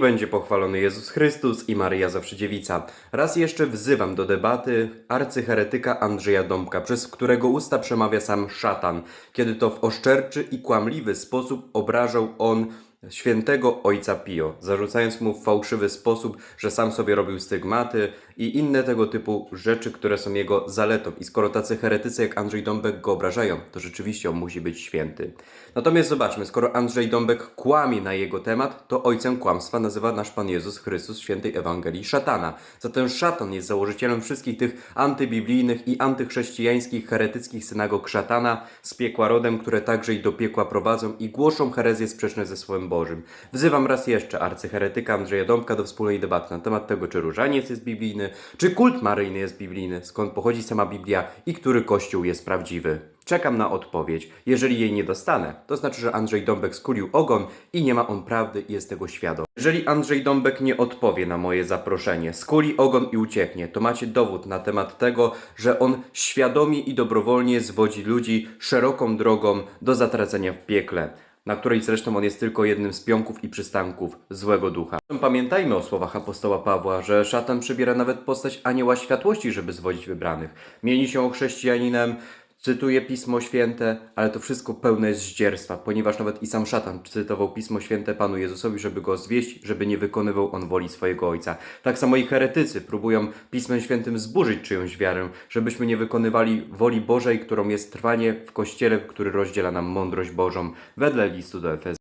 Będzie pochwalony Jezus Chrystus i Maryja zawsze dziewica. Raz jeszcze wzywam do debaty arcyheretyka Andrzeja Dąbka, przez którego usta przemawia sam szatan, kiedy to w oszczerczy i kłamliwy sposób obrażał on świętego ojca Pio, zarzucając mu w fałszywy sposób, że sam sobie robił stygmaty i inne tego typu rzeczy, które są jego zaletą. I skoro tacy heretycy jak Andrzej Dąbek go obrażają, to rzeczywiście on musi być święty. Natomiast zobaczmy, skoro Andrzej Dąbek kłamie na jego temat, to ojcem kłamstwa nazywa nasz Pan Jezus Chrystus świętej Ewangelii szatana. Zatem szatan jest założycielem wszystkich tych antybiblijnych i antychrześcijańskich heretyckich synagog szatana z piekła rodem, które także i do piekła prowadzą i głoszą herezje sprzeczne ze Słowem Bożym. Wzywam raz jeszcze arcyheretyka Andrzeja Dąbka do wspólnej debaty na temat tego, czy różaniec jest biblijny, czy kult maryjny jest biblijny, skąd pochodzi sama Biblia i który kościół jest prawdziwy. Czekam na odpowiedź. Jeżeli jej nie dostanę, to znaczy, że Andrzej Dąbek skulił ogon i nie ma on prawdy i jest tego świadom. Jeżeli Andrzej Dąbek nie odpowie na moje zaproszenie, skuli ogon i ucieknie, to macie dowód na temat tego, że on świadomie i dobrowolnie zwodzi ludzi szeroką drogą do zatracenia w piekle na której zresztą on jest tylko jednym z pionków i przystanków złego ducha. Pamiętajmy o słowach apostoła Pawła, że szatan przybiera nawet postać anioła światłości, żeby zwodzić wybranych. Mieni się chrześcijaninem, cytuje Pismo Święte, ale to wszystko pełne jest zdzierstwa, ponieważ nawet i sam szatan cytował Pismo Święte Panu Jezusowi, żeby go zwieść, żeby nie wykonywał on woli swojego Ojca. Tak samo i heretycy próbują Pismem Świętym zburzyć czyjąś wiarę, żebyśmy nie wykonywali woli Bożej, którą jest trwanie w Kościele, który rozdziela nam mądrość Bożą, wedle listu do Efez.